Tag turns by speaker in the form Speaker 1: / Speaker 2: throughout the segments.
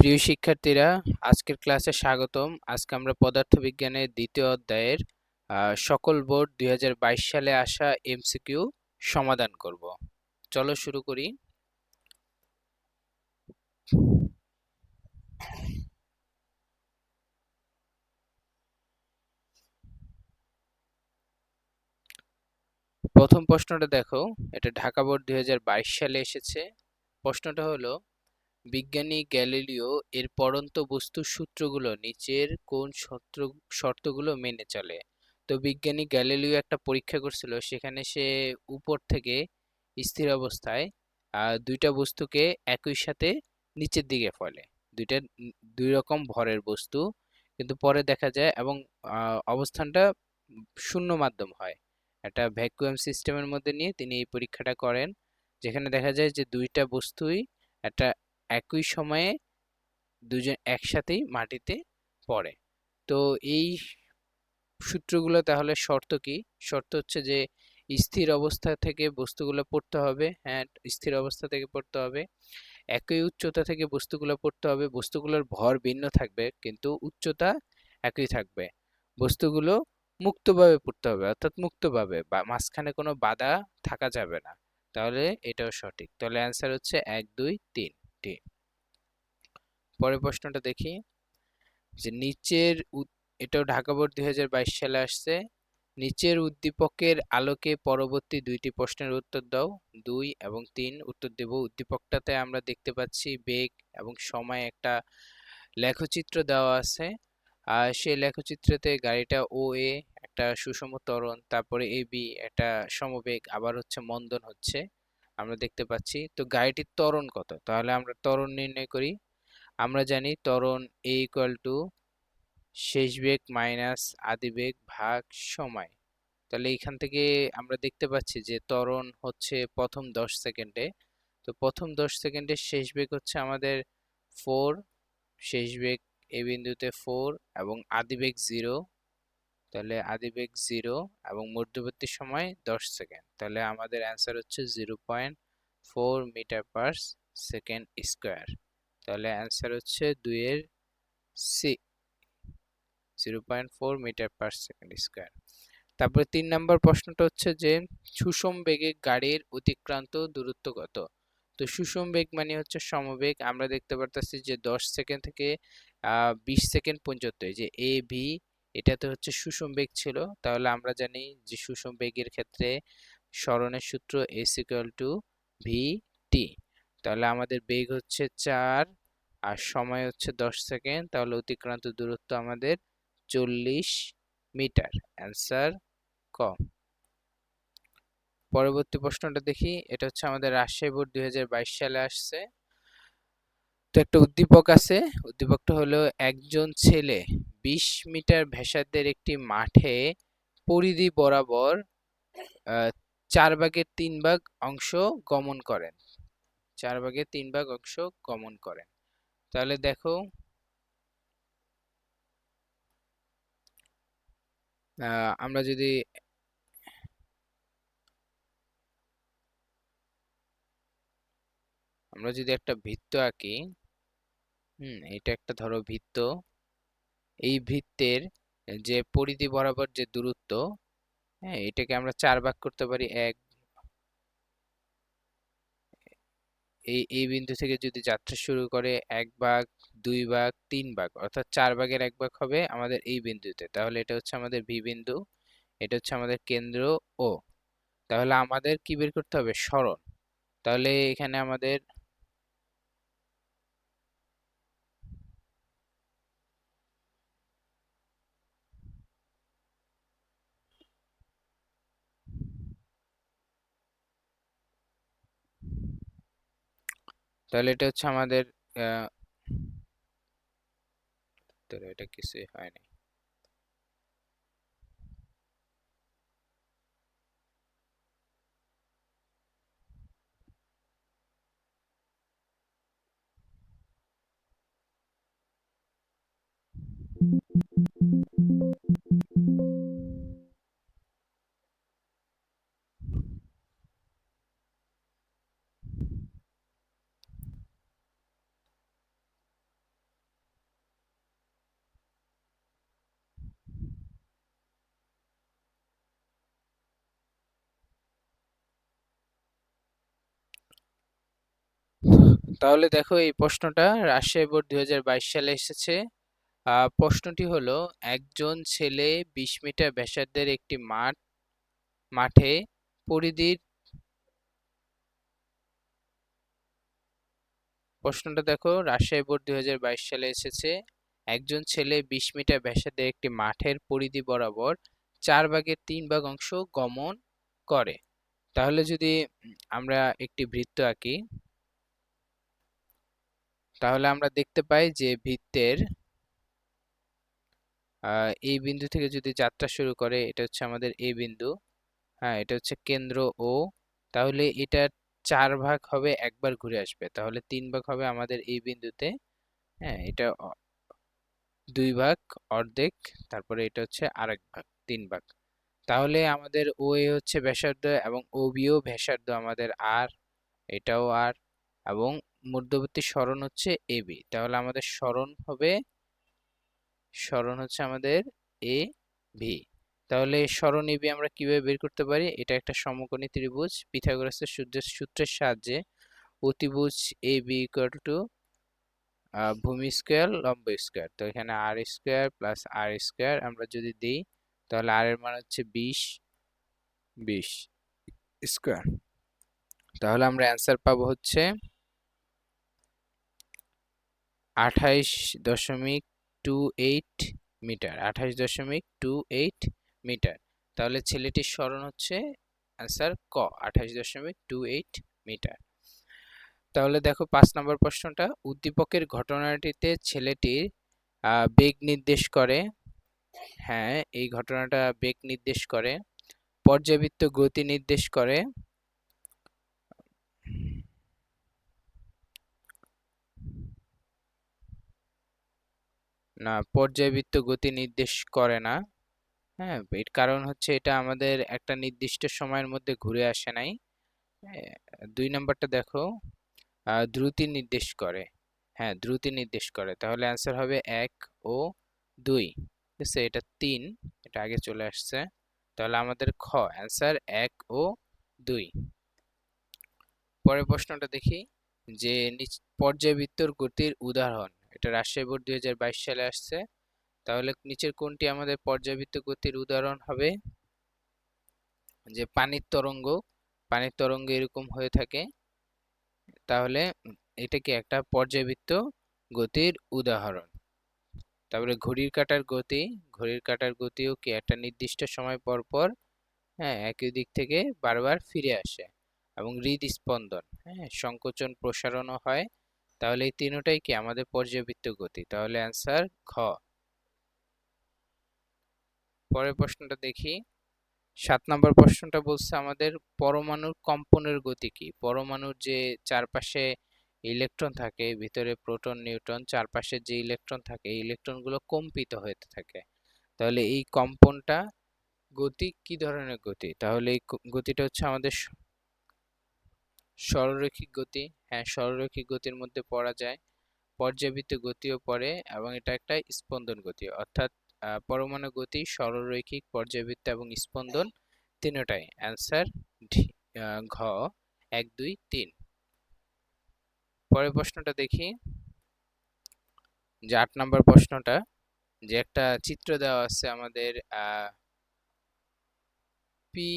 Speaker 1: প্রিয় শিক্ষার্থীরা, আজকের ক্লাসে স্বাগতম। আজকে আমরা পদার্থবিজ্ঞানের দ্বিতীয় অধ্যায়ের সকল বোর্ড দুই হাজার বাইশ সালে আসা এমসিকিউ সমাধান করব। চলো শুরু করি। প্রথম প্রশ্নটা দেখো। এটা ঢাকা বোর্ড দুই হাজার বাইশ সালে এসেছে। প্রশ্নটা হলো বিজ্ঞানী গ্যালিলিও এর পড়ন্ত বস্তুর সূত্রগুলো নিচের কোন শর্তগুলো মেনে চলে। তো বিজ্ঞানী গ্যালিলিও একটা পরীক্ষা করছিল, সেখানে সে উপর থেকে স্থির অবস্থায় দুইটা বস্তুকে একই সাথে নিচের দিকে ফলে। দুইটা, দুই রকম ভরের বস্তু, কিন্তু পরে দেখা যায় এবং অবস্থানটা শূন্য মাধ্যম হয়। একটা ভ্যাকুয়াম সিস্টেমের মধ্যে নিয়ে তিনি এই পরীক্ষাটা করেন, যেখানে দেখা যায় যে দুইটা বস্তুই একটা একই সময়ে দুজন একসাথেই মাটিতে পড়ে। তো এই সূত্রগুলো তাহলে শর্ত কি? শর্ত হচ্ছে যে স্থির অবস্থা থেকে বস্তুগুলো পড়তে হবে হ্যাঁ স্থির অবস্থা থেকে পড়তে হবে। একই উচ্চতা থেকে বস্তুগুলো পড়তে হবে, বস্তুগুলোর ভর ভিন্ন থাকবে, কিন্তু উচ্চতা একই থাকবে। বস্তুগুলো মুক্তভাবে পড়তে হবে, অর্থাৎ মুক্তভাবে, বা মাঝখানে কোনো বাধা থাকা যাবে না। তাহলে এটাও সঠিক। তাহলে অ্যান্সার হচ্ছে এক, দুই, তিন। টি পরের প্রশ্নটা দেখি, যে নিচের এটাও ঢাকা বোর্ড দুই সালে আসছে। নিচের উদ্দীপকের আলোকে পরবর্তী দুইটি প্রশ্নের উত্তর দাও। দুই এবং তিন উত্তর দেব। উদ্দীপকটাতে আমরা দেখতে পাচ্ছি বেগ এবং সময় একটা লেখচিত্র দেওয়া আছে। আর সেই লেখচিত্রতে গাড়িটা ও, এ একটা সুষম ত্বরণ, তারপরে এ, বি, একটা সমবেগ, আবার হচ্ছে মন্দন হচ্ছে। আমরা দেখতে পাচ্ছি। তো গাড়িটির ত্বরণ কত? তাহলে আমরা ত্বরণ নির্ণয় করি। আমরা জানি ত্বরণ এ ইকুয়াল টু শেষ বেগ মাইনাস আদি বেগ ভাগ সময়। তাহলে এইখান থেকে আমরা দেখতে পাচ্ছি যে ত্বরণ হচ্ছে প্রথম দশ সেকেন্ডে। তো প্রথম দশ সেকেন্ডের শেষ বেগ হচ্ছে আমাদের ফোর শেষ বেগ এ বিন্দুতে ফোর এবং আদি বেগ জিরো তাহলে আদি বেগ জিরো এবং মধ্যবর্তী সময় দশ সেকেন্ড তাহলে আমাদের অ্যান্সার হচ্ছে zero point four metre per second square তাহলে অ্যান্সার হচ্ছে দুইয়ের C zero point four metre per second square তারপরে তিন নম্বর প্রশ্নটা হচ্ছে যে, সুষম বেগে গাড়ির অতিক্রান্ত দূরত্ব কত? তো সুষম বেগ মানে হচ্ছে সমবেগ। আমরা দেখতে পারতেছি যে দশ সেকেন্ড থেকে বিশ সেকেন্ড পর্যন্ত যে এ ভি এটাতে হচ্ছে সুষম বেগ ছিল। তাহলে আমরা জানি যে সুষম বেগের ক্ষেত্রে স্মরণের সূত্র S equal to V T তাহলে আমাদের বেগ হচ্ছে চার আর সময় হচ্ছে দশ সেকেন্ড। তাহলে অতিক্রান্ত দূরত্ব আমাদের চল্লিশ মিটার। অ্যান্সার ক। পরবর্তী প্রশ্নটা দেখি। এটা হচ্ছে আমাদের রাজশাহী বোর্ড দুই হাজার বাইশ সালে আসছে। তো একটা উদ্দীপক আছে। উদ্দীপকটা হলো একজন ছেলে বিশ মিটার ভেসাদের একটি মাঠে পরিধি বরাবর চার ভাগের তিন ভাগ অংশ গমন করেন। চার ভাগের তিন ভাগ অংশ গমন করেন। তাহলে দেখো আমরা যদি আমরা যদি একটা বৃত্ত আঁকি, হুম, এটা একটা ধরো বৃত্ত। এই বৃত্তের যে পরিধি বরাবর যে দূরত্ব হ্যাঁ এটাকে আমরা চার ভাগ করতে পারি এক এই এই বিন্দু থেকে যদি যাত্রা শুরু করে এক ভাগ, দুই ভাগ, তিন ভাগ, অর্থাৎ চার ভাগের এক ভাগ হবে আমাদের এই বিন্দুতে। তাহলে এটা হচ্ছে আমাদের ভি বিন্দু, এটা হচ্ছে আমাদের কেন্দ্র ও। তাহলে আমাদের কি বের করতে হবে? সরণ। তাহলে এখানে আমাদের তাহলে এটা হচ্ছে আমাদের তাহলে এটা কিছুই হয়নি। তাহলে দেখো এই প্রশ্নটা রাজশাহী বোর্ড দুই হাজার বাইশ সালে এসেছে। প্রশ্নটি হলো, একজন ছেলে বিশ মিটার ব্যাসার্ধের একটি মাঠ, মাঠে পরিধির প্রশ্নটা দেখো, রাজশাহী বোর্ড দুই হাজার বাইশ সালে এসেছে, একজন ছেলে বিশ মিটার ব্যাসার্ধের একটি মাঠের পরিধি বরাবর চার ভাগের তিন ভাগ অংশ গমন করে। তাহলে যদি আমরা একটি বৃত্ত আঁকি তাহলে আমরা দেখতে পাই যে বৃত্তের এই বিন্দু থেকে যদি যাত্রা শুরু করে, এটা হচ্ছে আমাদের এ বিন্দু হ্যাঁ এটা হচ্ছে কেন্দ্র ও তাহলে এটা চার ভাগ হবে একবার ঘুরে আসবে, তাহলে তিন ভাগ হবে আমাদের এই বিন্দুতে হ্যাঁ এটা দুই ভাগ, অর্ধেক, তারপরে এটা হচ্ছে আরেক ভাগ, তিন ভাগ, তাহলে আমাদের ও এ হচ্ছে ব্যাসার্ধ এবং ও বিও ব্যাসার্ধ, আমাদের আর এটাও আর এবং মধ্যবর্তী সরণ হচ্ছে এ, বি। তাহলে আমাদের সরণ হবে সরণ হচ্ছে আমাদের এ, ভি। তাহলে সরণ এবি আমরা কীভাবে বের করতে পারি? এটা একটা সমকোণী ত্রিভুজ, পিথাগোরাসের সূর্যের সূত্রের সাহায্যে। অতিভুজ এ, বি ইকুয়াল টু ভূমি স্কোয়ার লম্ব স্কোয়ার তো এখানে R square plus R square আমরা যদি দিই, তাহলে আর এর মান হচ্ছে বিশ বিশ স্কোয়ার তাহলে আমরা অ্যান্সার পাবো হচ্ছে আঠাইশ দশমিক টু এইট মিটার আঠাশ দশমিক টু এইট মিটার। তাহলে ছেলেটির স্মরণ হচ্ছে অ্যান্সার ক আঠাশ দশমিক টু এইট মিটার। তাহলে দেখো পাঁচ নম্বর প্রশ্নটা, উদ্দীপকের ঘটনাটিতে ছেলেটির বেগ নির্দেশ করে হ্যাঁ এই ঘটনাটা বেগ নির্দেশ করে, পর্যাবৃত্ত গতি নির্দেশ করে না, পর্যায়বৃত্ত গতি নির্দেশ করে না। হ্যাঁ এর কারণ হচ্ছে এটা আমাদের একটা নির্দিষ্ট সময়ের মধ্যে ঘুরে আসে নাই। দুই নাম্বারটা দেখো দ্রুতি নির্দেশ করে। হ্যাঁ দ্রুতি নির্দেশ করে। তাহলে অ্যান্সার হবে এক ও দুই। ঠিক আছে, এটা তিন, এটা আগে চলে আসছে। তাহলে আমাদের খ অ্যান্সার এক ও দুই। পরের প্রশ্নটা দেখি, যে পর্যায়বৃত্তর গতির উদাহরণ। এটা রাজশাহী বোর্ড দুই হাজার বাইশ সালে আসছে। তাহলে নিচের কোনটি আমাদের পর্যাবৃত্ত গতির উদাহরণ হবে? যে পানির তরঙ্গ পানির তরঙ্গ এরকম হয়ে থাকে। তাহলে এটা কি একটা পর্যাবৃত্ত গতির উদাহরণ? তারপরে ঘড়ির কাটার গতি, ঘড়ির কাটার গতিও কি একটা নির্দিষ্ট সময় পর পর হ্যাঁ একই দিক থেকে বারবার ফিরে আসে এবং হৃদস্পন্দন হ্যাঁ সংকোচন প্রসারণও হয়। তাহলে এই তিনটাই কি আমাদের পর্যাবৃত্ত গতি? তাহলে অ্যান্সার খ। পরের প্রশ্নটা দেখি। সাত নম্বর প্রশ্নটা বলছে আমাদের পরমাণুর কম্পনের গতি কি? পরমাণুর যে চারপাশে ইলেকট্রন থাকে, ভিতরে প্রোটন নিউট্রন চারপাশে যে ইলেকট্রন থাকে, এই ইলেকট্রনগুলো কম্পিত হয়ে থাকে। তাহলে এই কম্পনটা গতি, কি ধরনের গতি? তাহলে এই গতিটা হচ্ছে আমাদের সরলরৈখিক গতি হ্যাঁ সরলরৈখিক গতির মধ্যে পড়া যায়। পর্যাবৃত্ত গতিও পড়ে এবং এটা একটা স্পন্দন গতি। অর্থাৎ পরমাণু গতি সরলরৈখিক পর্যাবৃত্ত এবং স্পন্দন তিনটাই। অ্যান্সার ঘ, এক, দুই, তিন। পরের প্রশ্নটা দেখি। যে আট নম্বর প্রশ্নটা, যে একটা চিত্র দেওয়া আছে আমাদের P,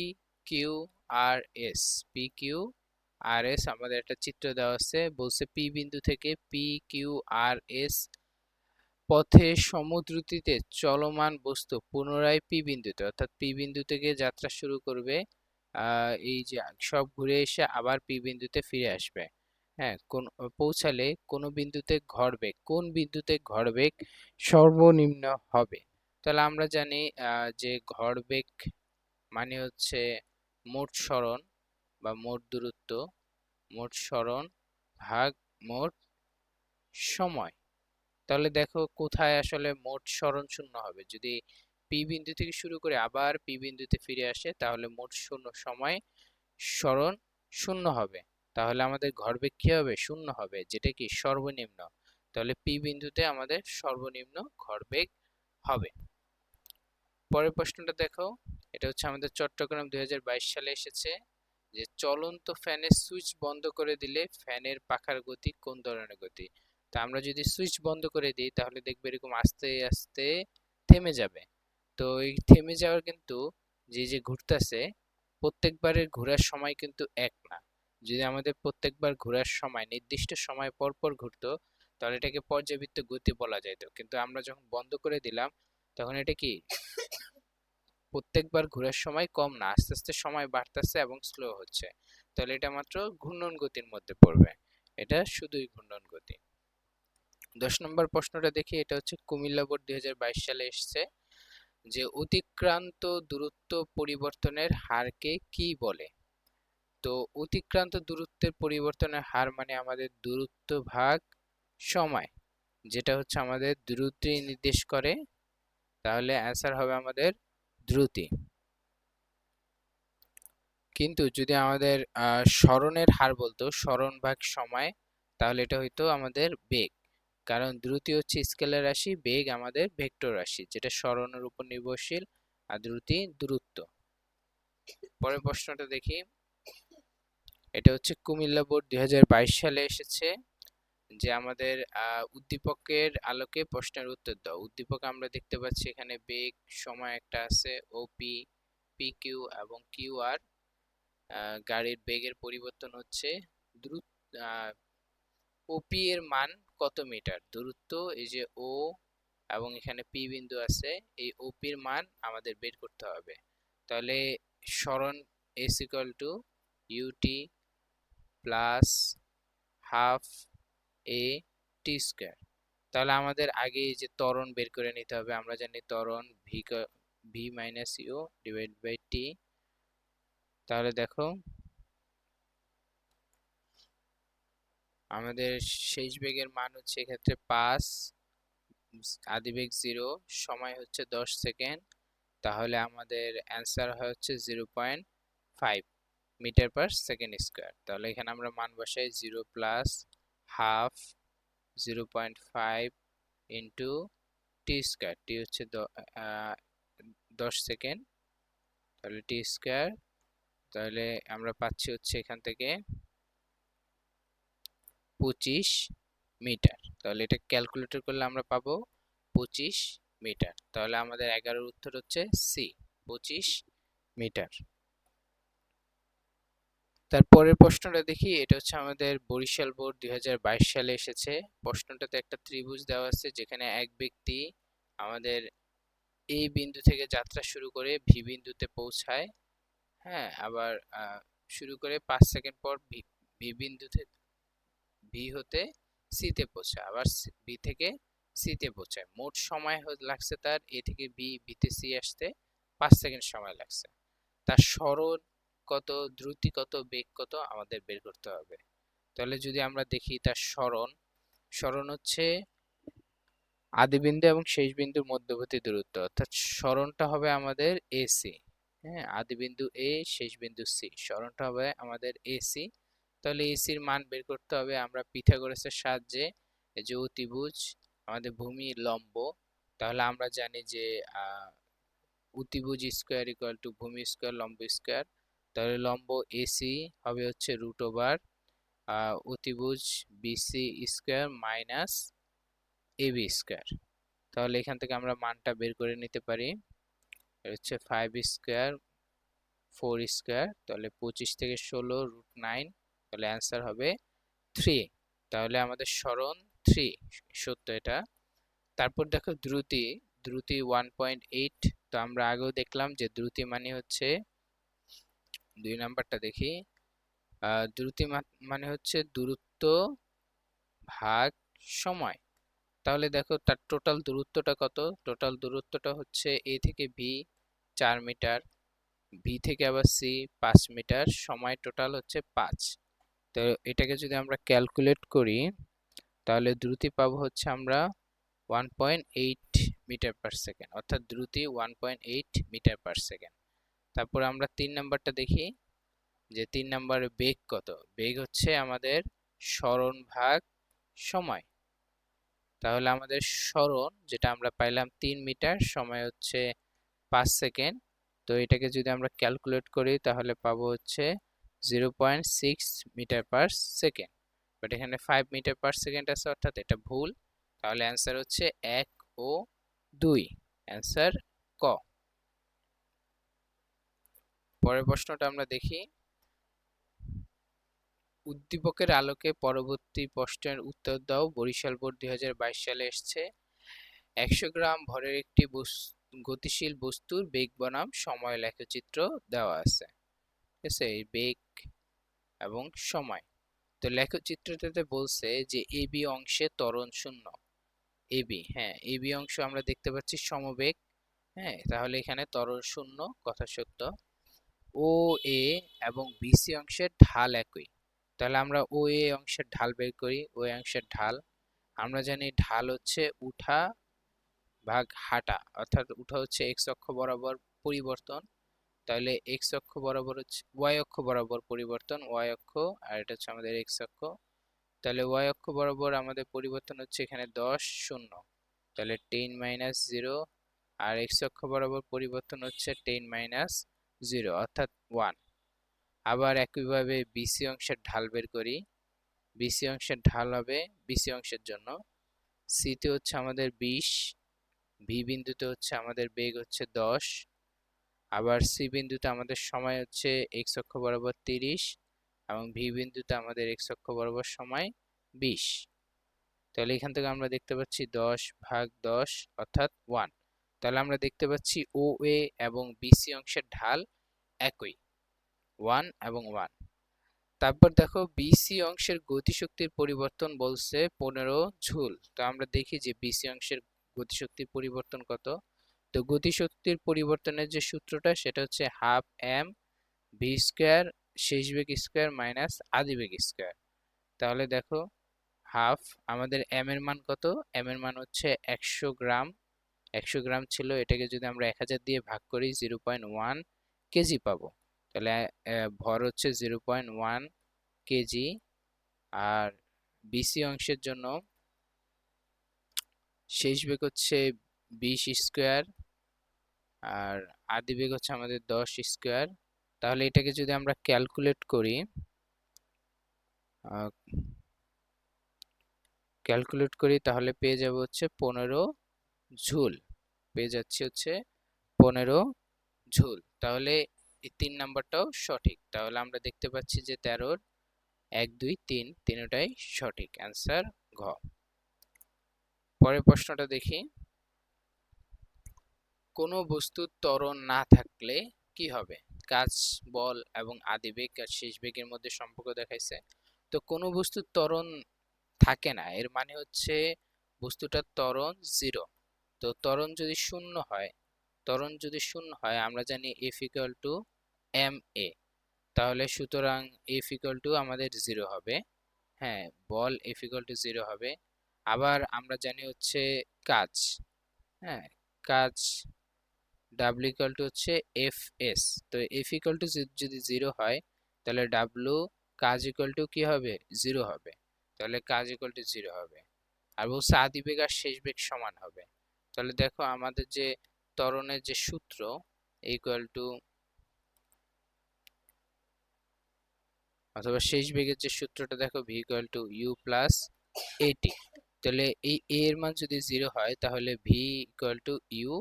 Speaker 1: Q, R, S. P, Q R S আমাদের একটা চিত্র দেওয়া আছে, বলছে পি বিন্দু থেকে পি কিউ আর এস পথে সমদ্রুতিতে চলমান বস্তু, পুনরায় পি বিন্দুতে। অর্থাৎ পি বিন্দু থেকে যাত্রা শুরু করবে এই যে সব ঘুরে এসে আবার পি বিন্দুতে ফিরে আসবে। হ্যাঁ কোন, পৌঁছালে কোনো বিন্দুতে ঘরবেগ কোন বিন্দুতে ঘরবেগ সর্বনিম্ন হবে। তাহলে আমরা জানি যে ঘরবেগ মানে হচ্ছে মোট সরণ বা মোট দূরত্ব, মোট সরণ ভাগ, মোট সময়। তাহলে দেখো কোথায় আসলে মোট সরণ শূন্য হবে? যদি পি বিন্দু থেকে শুরু করে আবার পি বিন্দুতে ফিরে আসে, তাহলে মোট শূন্য সময় সরণ শূন্য হবে। তাহলে আমাদের ঘরবেগ কি হবে? শূন্য হবে, যেটা কি সর্বনিম্ন। তাহলে পি বিন্দুতে আমাদের সর্বনিম্ন ঘরবেগ হবে। পরের প্রশ্নটা দেখো, এটা হচ্ছে আমাদের চট্টগ্রাম দুই হাজার বাইশ সালে এসেছে। যে চলন্ত ফ্যানের সুইচ বন্ধ করে দিলে ফ্যানের পাখার গতি কোন ধরনের গতি? তা আমরা যদি সুইচ বন্ধ করে দিই, তাহলে দেখবে এরকম আস্তে আস্তে থেমে যাবে। তো এই থেমে যাওয়ার কিন্তু যে যে ঘুরতেছে, প্রত্যেকবারের ঘোরার সময় কিন্তু এক না। যদি আমাদের প্রত্যেকবার ঘোরার সময়, নির্দিষ্ট সময় পর পর ঘুরতো, তাহলে এটাকে পর্যাবৃত্ত গতি বলা যেত কিন্তু আমরা যখন বন্ধ করে দিলাম, তখন এটা কি? প্রত্যেকবার ঘোরার সময় কম না, আস্তে আস্তে সময় বাড়তেছে এবং স্লো হচ্ছে। তাহলে এটা মাত্র ঘূর্ণন গতির মধ্যে পড়বে। এটা শুধুই ঘূর্ণন গতি। দশ নম্বর প্রশ্নটা দেখি, এটা হচ্ছে কুমিল্লা বোর্ড দুই সালে এসছে যে অতিক্রান্ত দূরত্ব পরিবর্তনের হারকে কি বলে? তো অতিক্রান্ত দূরত্বের পরিবর্তনের হার মানে আমাদের দূরত্ব ভাগ সময়, যেটা হচ্ছে আমাদের দ্রুতি নির্দেশ করে। তাহলে অ্যান্সার হবে আমাদের দ্রুতি। কিন্তু যদি আমাদের স্মরণের হার বলতো, স্মরণ ভাগ সময়, তাহলে এটা হইতো আমাদের বেগ। কারণ দ্রুতি হচ্ছে স্কেলের রাশি, বেগ আমাদের ভেক্টর রাশি, যেটা স্মরণের উপর নির্ভরশীল আর দ্রুতি দূরত্ব। পরের প্রশ্নটা দেখি। এটা হচ্ছে কুমিল্লা বোর্ড দুই হাজার বাইশ সালে এসেছে। যে আমাদের উদ্দীপকের আলোকে প্রশ্নের উত্তর দাও। উদ্দীপক আমরা দেখতে পাচ্ছি এখানে বেগ সময় একটা আছে ওপি পি কিউ এবং কিউ আর গাড়ির বেগের পরিবর্তন হচ্ছে দ্রুত ওপি এর মান কত মিটার? দূরত্ব এই যে ও এবং এখানে পি বিন্দু আছে, এই ওপির মান আমাদের বের করতে হবে। তাহলে সরণ S equal to U T plus half A T square তাহলে আমাদের আগে যে ত্বরণ বের করে নিতে হবে, আমরা জানি ত্বরণ V V minus U divide by T তাহলে দেখো, আমাদের শেষ বেগের মান হচ্ছে এক্ষেত্রে পাঁচ আদিবেগ জিরো, সময় হচ্ছে দশ সেকেন্ড, তাহলে আমাদের অ্যান্সার হচ্ছে zero point five metre per second square. তাহলে এখানে আমরা মান বসাই zero plus half zero point five into T square, T হচ্ছে দশ সেকেন্ড। তাহলে টি স্কোয়ার, তাহলে আমরা পাচ্ছি হচ্ছে এখান থেকে পঁচিশ মিটার। তাহলে এটা ক্যালকুলেটর করলে আমরা পাবো পঁচিশ মিটার। তাহলে আমাদের এগারোর উত্তর হচ্ছে সি, পঁচিশ মিটার। তারপরের প্রশ্নটা দেখি, এটা হচ্ছে আমাদের বরিশাল বোর্ড দুই হাজার বাইশ সালে এসেছে। প্রশ্নটাতে একটা ত্রিভুজ দেওয়া আছে যেখানে এক ব্যক্তি আমাদের এই বিন্দু থেকে যাত্রা শুরু করে ভি বিন্দুতে পৌঁছায় হ্যাঁ? আবার শুরু করে পাঁচ সেকেন্ড পর ভি ভি বিন্দুতে, ভি হতে সিতে পৌঁছায়, আবার বি থেকে সিতে পৌঁছায়। মোট সময় লাগছে তার এ থেকে বি বিতে সি আসতে পাঁচ সেকেন্ড সময় লাগছে। তার সরল কত দ্রুতি কত বেগ কত আমাদের বের করতে হবে। তাহলে যদি আমরা দেখি তার স্মরণ স্মরণ হচ্ছে আদিবিন্দু এবং শেষ বিন্দুর মধ্যবর্তী দূরত্ব। অর্থাৎ স্মরণটা হবে আমাদের এসি হ্যাঁ? আদিবিন্দু এ শেষ বিন্দু সি স্মরণটা হবে আমাদের এসি তাহলে এসির মান বের করতে হবে আমরা পিথাগোরাসের সাহায্যে। যে অতিভুজ, আমাদের ভূমি লম্ব, তাহলে আমরা জানি যে অতিভুজ স্কোয়ার ইকুয়াল টু ভূমি স্কোয়ার লম্ব স্কোয়ার তাহলে লম্ব এসি হবে হচ্ছে রুট ওভার অতিভুজ BC square minus AB square. তাহলে এখান থেকে আমরা মানটা বের করে নিতে পারি। হচ্ছে ফাইভ স্কোয়ার, ফোর স্কোয়ার, তাহলে পঁচিশ থেকে ষোলো রুট নাইন, তাহলে অ্যান্সার হবে থ্রি। তাহলে আমাদের স্মরণ থ্রি, সত্য এটা। তারপর দেখো দ্রুতি দ্রুতি ওয়ান পয়েন্ট এইট, তো আমরা আগেও দেখলাম যে দ্রুতি মানে হচ্ছে দুই নাম্বারটা দেখি। দ্রুতি মানে হচ্ছে দূরত্ব ভাগ সময়। তাহলে দেখো তার টোটাল দূরত্বটা কত? টোটাল দূরত্বটা হচ্ছে এ থেকে ভি চার মিটার ভি থেকে আবার সি পাঁচ মিটার, সময় টোটাল হচ্ছে পাঁচ। তো এটাকে যদি আমরা ক্যালকুলেট করি, তাহলে দ্রুতি পাবো হচ্ছে আমরা one point eight metre per second অর্থাৎ দ্রুতি one point eight metre per second তারপর আমরা তিন নাম্বারটা দেখি, যে তিন নাম্বারে বেগ কত? বেগ হচ্ছে আমাদের স্মরণ ভাগ সময়। তাহলে আমাদের স্মরণ, যেটা আমরা পাইলাম তিন মিটার, সময় হচ্ছে পাঁচ সেকেন্ড। তো এটাকে যদি আমরা ক্যালকুলেট করি, তাহলে পাবো হচ্ছে zero point six metre per second. But এখানে ফাইভ মিটার পার সেকেন্ড আছে, অর্থাৎ এটা ভুল। তাহলে অ্যান্সার হচ্ছে এক ও দুই। অ্যান্সার ক। পরের প্রশ্নটা আমরা দেখি। উদ্দীপকের আলোকে পরবর্তী প্রশ্নের উত্তর দাও। বরিশাল বোর্ড দুই হাজার বাইশ সালে এসছে। একশো গ্রাম ভরের একটি গতিশীল বস্তুর বেগ বনাম, সময় লেখচিত্র দেওয়া আছে। ঠিক আছে? এই বেগ এবং সময়। তো লেখচিত্রটাতে বলছে যে এবি অংশে ত্বরণ শূন্য। এবি হ্যাঁ এবি অংশ আমরা দেখতে পাচ্ছি সমবেগ। হ্যাঁ তাহলে এখানে ত্বরণ শূন্য কথা সত্য ও এ এবং বিসি অংশের ঢাল একই। তাহলে আমরা ও এ অংশের ঢাল বের করি। ও এ অংশের ঢাল। আমরা জানি ঢাল হচ্ছে উঠা ভাগ হাঁটা। অর্থাৎ উঠা হচ্ছে এক্স অক্ষ বরাবর পরিবর্তন। তাহলে এক্স অক্ষ বরাবর হচ্ছে ওয়াই অক্ষ বরাবর পরিবর্তন ওয়াই অক্ষ, আর এটা হচ্ছে আমাদের এক্স অক্ষ। তাহলে ওয়াই অক্ষ বরাবর আমাদের পরিবর্তন হচ্ছে এখানে দশ, শূন্য। তাহলে টেন মাইনাস জিরো, আর এক্স অক্ষ বরাবর পরিবর্তন হচ্ছে টেন মাইনাস জিরো, অর্থাৎ ওয়ান আবার একইভাবে বিসি অংশের ঢাল বের করি। বিসি অংশের ঢাল হবে বিসি অংশের জন্য সিতে হচ্ছে আমাদের বিশ ভি বিন্দুতে হচ্ছে আমাদের বেগ হচ্ছে দশ, আবার সি বিন্দুতে আমাদের সময় হচ্ছে এক্স অক্ষ বরাবর তিরিশ এবং ভি বিন্দুতে আমাদের এক্স অক্ষ বরাবর সময় বিশ। তাহলে এখান থেকে আমরা দেখতে পাচ্ছি দশ ভাগ দশ, অর্থাৎ ওয়ান তাহলে আমরা দেখতে পাচ্ছি ও এ এবং বিসি অংশের ঢাল একই। ওয়ান এবং ওয়ান তারপর দেখো বিসি অংশের গতিশক্তির পরিবর্তন বলছে পনেরো ঝুল। তো আমরা দেখি যে বিসি অংশের গতিশক্তির পরিবর্তন কত? তো গতিশক্তির পরিবর্তনের যে সূত্রটা, সেটা হচ্ছে হাফ এম ভি স্কোয়ার শেষ বেগ স্কোয়ার মাইনাস আদি বেগ স্কোয়ার তাহলে দেখো হাফ আমাদের এম এর মান কত? এম এর মান হচ্ছে একশো গ্রাম একশো গ্রাম ছিল, এটাকে যদি আমরা এক হাজার দিয়ে ভাগ করি, জিরো পয়েন্ট ওয়ান কেজি পাবো। তাহলে ভর হচ্ছে জিরো পয়েন্ট ওয়ান কেজি। আর বিসি অংশের জন্য শেষ বেগ হচ্ছে বিশ স্কোয়ার, আর আদি বেগ হচ্ছে আমাদের দশ স্কোয়ার। তাহলে এটাকে যদি আমরা ক্যালকুলেট করি ক্যালকুলেট করি, তাহলে পেয়ে যাব হচ্ছে পনেরো ঝুল। পেয়ে যাচ্ছে হচ্ছে পনেরো ঝুল। তাহলে এই তিন নাম্বারটাও সঠিক। তাহলে আমরা দেখতে পাচ্ছি যে তেরোর এক, দুই, তিন, তিনটাই সঠিক। অ্যান্সার ঘ। পরের প্রশ্নটা দেখি। কোনো বস্তুর ত্বরণ না থাকলে কি হবে? কাজ, বল এবং আদিবেগ আর শেষ বেগের মধ্যে সম্পর্ক দেখাইছে। তো কোনো বস্তুর ত্বরণ থাকে না। এর মানে হচ্ছে বস্তুটার ত্বরণ জিরো তো ত্বরণ যদি শূন্য হয়, ত্বরণ যদি শূন্য হয়, আমরা জানি F equal to M A তাহলে সুতরাং এফ ইকুয়াল টু আমাদের জিরো হবে। হ্যাঁ বল এফ ইকুয়াল টু জিরো হবে। আবার আমরা জানি হচ্ছে কাজ। হ্যাঁ কাজ ডাব্লু ইকুয়াল টু হচ্ছে এফ এস তো এফ ইকুয়াল টু যদি জিরো হয়, তাহলে ডাব্লু কাজ ইকুয়াল টু কি হবে? জিরো হবে। তাহলে কাজ ইকুয়াল টু জিরো হবে। আর বলছে আদি বেগ আর শেষ বেগ সমান হবে। তাহলে দেখো আমাদের যে ত্বরণের যে সূত্র ইকুয়াল টু অথবা শেষ বেগের যে সূত্রটা দেখো V equal to U plus A T তাহলে এই এ এর মান যদি জিরো হয়, তাহলে ভি ইকুয়াল টু ইউ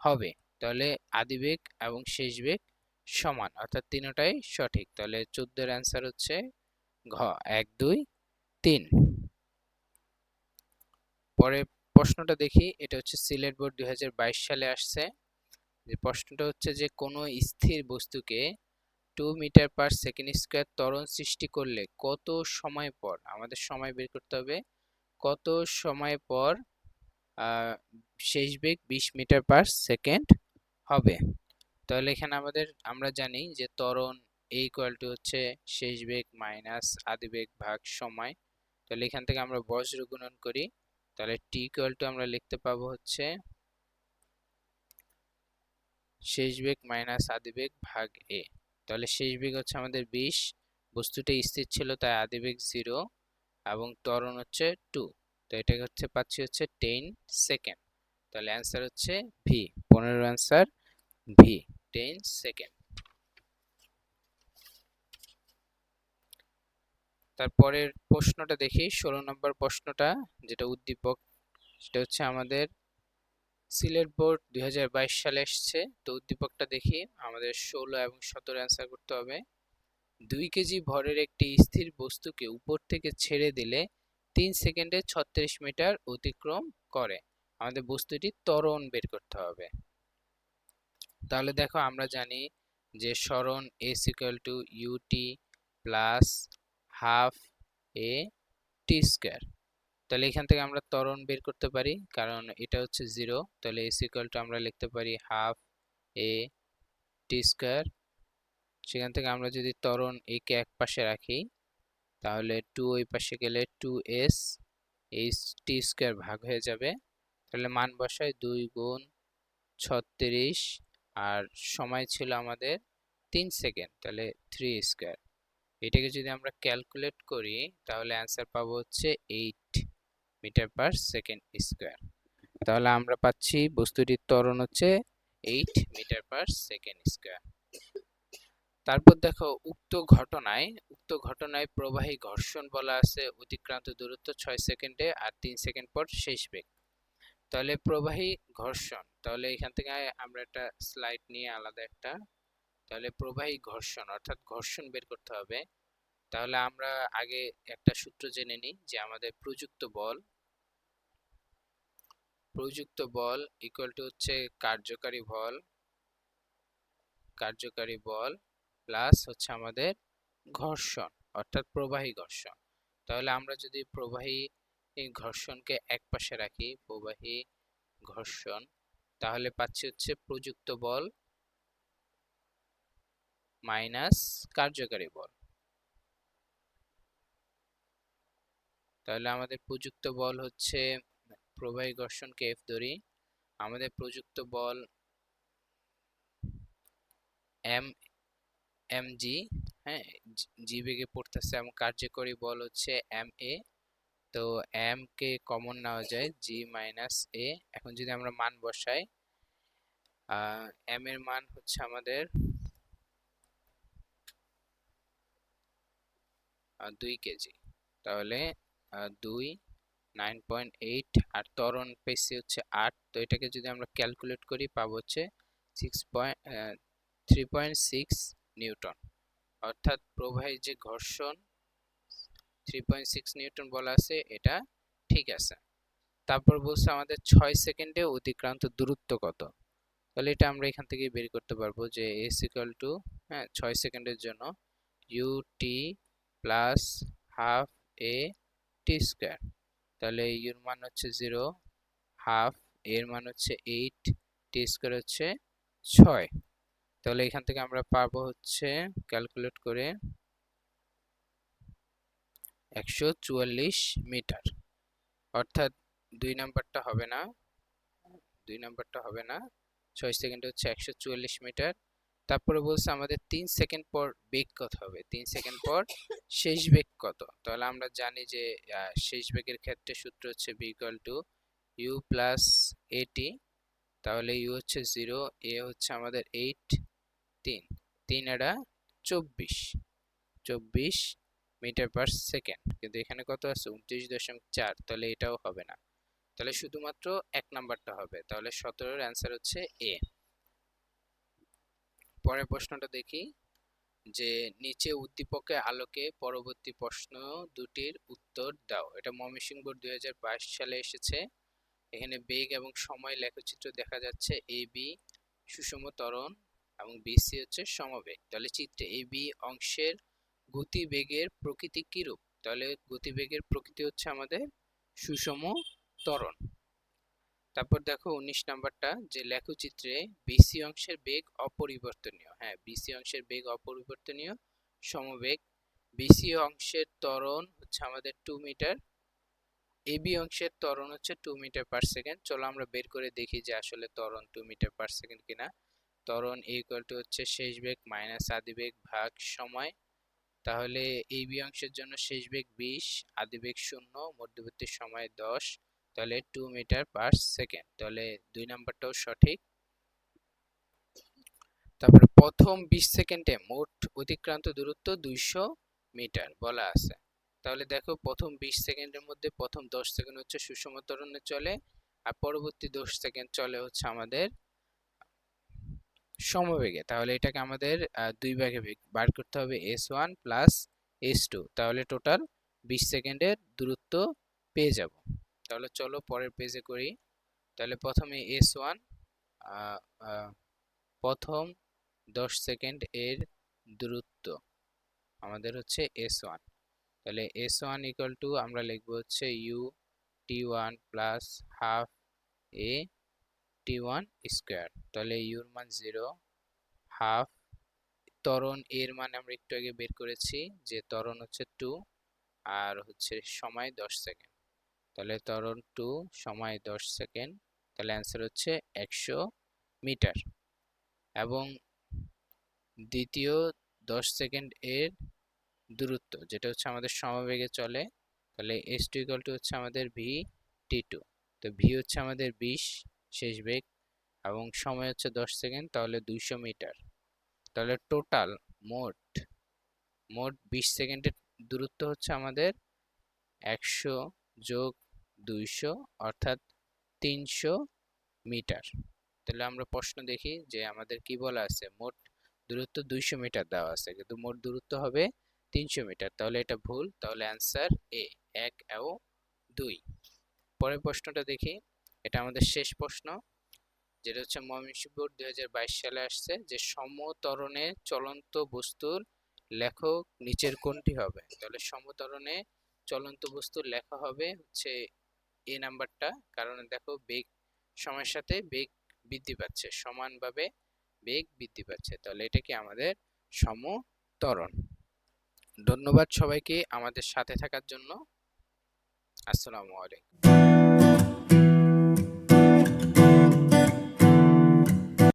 Speaker 1: হবে। তাহলে আদি বেগ এবং শেষ বেগ সমান, অর্থাৎ তিনটাই সঠিক। তাহলে চোদ্দের অ্যান্সার হচ্ছে ঘ, এক, দুই, তিন। পরে প্রশ্নটা দেখি, এটা হচ্ছে সিলেট বোর্ড দুই হাজার বাইশ সালে আসছে। যে প্রশ্নটা হচ্ছে যে, কোনো স্থির বস্তুকে two metre per second square ত্বরণ সৃষ্টি করলে কত সময় পর, আমাদের সময় বের করতে হবে, কত সময় পর শেষ বেগ বিশ মিটার পার সেকেন্ড হবে? তাহলে এখানে আমাদের, আমরা জানি যে ত্বরণ এ ইকুয়াল টু হচ্ছে শেষ বেগ মাইনাস আদি বেগ ভাগ সময়। তাহলে এখান থেকে আমরা বজ্র গুণন করি। তাহলে টি ইকুয়াল টু আমরা লিখতে পাবো হচ্ছে শেষ বেগ মাইনাস আদি বেগ ভাগ এ তাহলে শেষ বেগ হচ্ছে আমাদের বিশ, বস্তুটা স্থির ছিল তাই আদি বেগ জিরো এবং ত্বরণ হচ্ছে টু তো এটাকে হচ্ছে পাচ্ছি হচ্ছে টেন সেকেন্ড তাহলে অ্যান্সার হচ্ছে ভি পনেরো অ্যান্সার ভি টেন সেকেন্ড তারপরের প্রশ্নটা দেখি। ষোলো নম্বর প্রশ্নটা, যেটা উদ্দীপক, সেটা হচ্ছে আমাদের সিলেট বোর্ড দুই হাজার বাইশ সালে এসছে। তো উদ্দীপকটা দেখি, আমাদের ষোলো এবং সতেরো অ্যান্সার করতে হবে। দুই কেজি ভরের একটি স্থির বস্তুকে উপর থেকে ছেড়ে দিলে তিন সেকেন্ডে ছত্রিশ মিটার অতিক্রম করে। আমাদের বস্তুটি ত্বরণ বের করতে হবে। তাহলে দেখো, আমরা জানি যে সরণ S equal to U T plus half A T square. তাহলে এখান থেকে আমরা ত্বরণ বের করতে পারি, কারণ এটা হচ্ছে জিরো। তাহলে এস ইকুয়াল টু আমরা লিখতে পারি হাফ এ টি স্কোয়ার। সেখান থেকে আমরা যদি ত্বরণ একে এক পাশে রাখি, তাহলে টু ওই পাশে গেলে two S, H T square ভাগ হয়ে যাবে। তাহলে মান বসায় দুই গুণ ছত্রিশ, আর সময় ছিল আমাদের তিন সেকেন্ড, তাহলে থ্রি স্কোয়ার। এটাকে যদি আমরা ক্যালকুলেট করি, তাহলে অ্যান্সার পাবো হচ্ছে eight metre per second square তাহলে আমরা পাচ্ছি বস্তুটির ত্বরণ হচ্ছে eight metre per second square তারপর দেখো, উক্ত ঘটনায় উক্ত ঘটনায় প্রবাহী ঘর্ষণ বলা আছে, অতিক্রান্ত দূরত্ব ছয় সেকেন্ডে আর তিন সেকেন্ড পর শেষ বেগ। তাহলে প্রবাহী ঘর্ষণ, তাহলে এখান থেকে আমরা একটা স্লাইড নিয়ে আলাদা একটা তাহলে প্রবাহী ঘর্ষণ অর্থাৎ ঘর্ষণ বের করতে হবে। তাহলে আমরা আগে একটা সূত্র জেনে নিই যে আমাদের প্রযুক্ত বল প্রযুক্ত বল ইকুয়াল টু হচ্ছে কার্যকারী বল কার্যকারী বল প্লাস হচ্ছে আমাদের ঘর্ষণ অর্থাৎ প্রবাহী ঘর্ষণ। তাহলে আমরা যদি প্রবাহী ঘর্ষণকে এক পাশে রাখি, প্রবাহী ঘর্ষণ, তাহলে পাচ্ছি হচ্ছে প্রযুক্ত বল মাইনাস কার্যকারী বল। তাহলে আমাদের প্রযুক্ত বল হচ্ছে, প্রবাহী ঘর্ষণকে এফ ধরি, আমাদের প্রযুক্ত বল এম এম জি হ্যাঁ জি বেগে পড়তেছে, এবং কার্যকরী বল হচ্ছে এম এ তো এম কে কমন নেওয়া যায় জি মাইনাস এ এখন যদি আমরা মান বসাই এম এর মান হচ্ছে আমাদের দুই কেজি। তাহলে দুই নাইন পয়েন্ট এইট আর ত্বরণ পেয়েছি হচ্ছে আট, তো এটাকে যদি আমরা ক্যালকুলেট করি, পাবো হচ্ছে six point three point six newton. অর্থাৎ প্রবাহী যে ঘর্ষণ থ্রি পয়েন্ট সিক্স নিউটন বলা আছে, এটা ঠিক আছে। তারপর বলছে আমাদের ছয় সেকেন্ডে অতিক্রান্ত দূরত্ব কত? তাহলে এটা আমরা এখান থেকে বের করতে পারব যে এস ইকাল টু হ্যাঁ ছয় সেকেন্ডের জন্য U T plus half A T square তাহলে ইউর মান হচ্ছে জিরো হাফ এর মান হচ্ছে এইট টি স্কোয়ার হচ্ছে ছয়। তাহলে এখান থেকে আমরা পাবো হচ্ছে ক্যালকুলেট করে একশো চুয়াল্লিশ মিটার। অর্থাৎ দুই নাম্বারটা হবে না, দুই নাম্বারটা হবে না, ছয় সেকেন্ড হচ্ছে একশো চুয়াল্লিশ মিটার। তারপরে বলছে আমাদের তিন সেকেন্ড পর বেগ কত হবে? তিন সেকেন্ড পর শেষ বেগ কত? তাহলে আমরা জানি যে শেষ বেগের ক্ষেত্রে সূত্র হচ্ছে V equal to U plus A T তাহলে ইউ হচ্ছে জিরো এ হচ্ছে আমাদের এইট তিন। তিন এটা চব্বিশ। চব্বিশ মিটার পার সেকেন্ড কিন্তু এখানে কত আছে? উনত্রিশ দশমিক চার। তাহলে এটাও হবে না। তাহলে শুধুমাত্র এক নাম্বারটা হবে। তাহলে সতেরোর অ্যান্সার হচ্ছে এ পরের প্রশ্নটা দেখি। যে নিচে উদ্দীপকে আলোকে পরবর্তী প্রশ্ন দুটির উত্তর দাও। এটা ময়মনসিংহ বোর্ড দু হাজার বাইশ সালে এসেছে। এখানে বেগ এবং সময় লেখচিত্র দেখা যাচ্ছে। এ, বি সুষম ত্বরণ এবং বিসি হচ্ছে সমবেগ। তাহলে চিত্রে এ, বি অংশের গতিবেগের প্রকৃতি কিরূপ? তাহলে গতিবেগের প্রকৃতি হচ্ছে আমাদের সুষম ত্বরণ। তারপর দেখো উনিশ নাম্বারটা, যে লেখচিত্রে বিসি অংশের বেগ অপরিবর্তনীয়। হ্যাঁ বিসি অংশের বেগ অপরিবর্তনীয়, সমবেগ। বিসি অংশের ত্বরণ হচ্ছে আমাদের টু মিটার এবি অংশের ত্বরণ হচ্ছে টু মিটার পার সেকেন্ড চলো আমরা বের করে দেখি যে আসলে ত্বরণ টু মিটার পার সেকেন্ড কিনা। ত্বরণ ইকুয়াল টু হচ্ছে শেষ বেগ মাইনাস আদি বেগ ভাগ সময়। তাহলে এবি অংশের জন্য শেষ বেগ বিশ, আদি বেগ শূন্য, মধ্যবর্তী সময় দশ। তাহলে টু মিটার পার সেকেন্ড তাহলে দুই নাম্বারটাও সঠিক। তারপরে প্রথম বিশ সেকেন্ডে মোট অতিক্রান্ত দূরত্ব দুইশো মিটার বলা আছে। তাহলে দেখো প্রথম বিশ সেকেন্ডের মধ্যে প্রথম দশ সেকেন্ড হচ্ছে সুষম ত্বরণে চলে, আর পরবর্তী দশ সেকেন্ড চলে হচ্ছে আমাদের সমবেগে। তাহলে এটাকে আমাদের দুই ভাগে বার করতে হবে S one plus S two তাহলে টোটাল বিশ সেকেন্ডের দূরত্ব পেয়ে যাব। তাহলে চলো পরের পেজে করি। তাহলে প্রথমে এস ওয়ান প্রথম দশ সেকেন্ড এর দূরত্ব আমাদের হচ্ছে এস ওয়ান তাহলে এস ওয়ান ইকুয়াল টু আমরা লিখব হচ্ছে U T one plus half A T one square তাহলে ইউর মান জিরো হাফ ত্বরণ এর মান আমরা একটু আগে বের করেছি, যে ত্বরণ হচ্ছে টু আর হচ্ছে সময় দশ সেকেন্ড তাহলে ত্বরণ টু সময় দশ সেকেন্ড, তাহলে অ্যান্সার হচ্ছে একশো মিটার। এবং দ্বিতীয় দশ সেকেন্ড এর দূরত্ব, যেটা হচ্ছে আমাদের সমবেগে চলে, তাহলে এস টু ইকাল টু হচ্ছে আমাদের ভি টি টু তো ভি হচ্ছে আমাদের বিশ, শেষ বেগ, এবং সময় হচ্ছে দশ সেকেন্ড, তাহলে দুইশো মিটার। তাহলে টোটাল মোট মোট বিশ সেকেন্ডের দূরত্ব হচ্ছে আমাদের একশো যোগ দুইশো অর্থাৎ তিনশো মিটার। তাহলে আমরা প্রশ্ন দেখি যে আমাদের কি বলা আছে? মোট দূরত্ব দুইশো মিটার দেওয়া আছে, কিন্তু মোট দূরত্ব হবে তিনশো মিটার। তাহলে এটা ভুল, তাহলে অ্যান্সার এ এক ও দুই। পরের প্রশ্নটা দেখি, এটা আমাদের শেষ প্রশ্ন, যেটা হচ্ছে বোর্ড দুই হাজার বাইশ সালে আসছে, যে সমতরণে চলন্ত বস্তুর লেখক নিচের কোনটি হবে? তাহলে সমতরণে চলন্ত বস্তুর লেখা হবে হচ্ছে এ নাম্বারটা, কারণ দেখো বেগ, সময়ের সাথে বেগ বৃদ্ধি পাচ্ছে, সমানভাবে বেগ বৃদ্ধি পাচ্ছে। তাহলে এটা কি আমাদের সমতরণ? ধন্যবাদ সবাইকে আমাদের সাথে থাকার জন্য। আসসালামু আলাইকুম।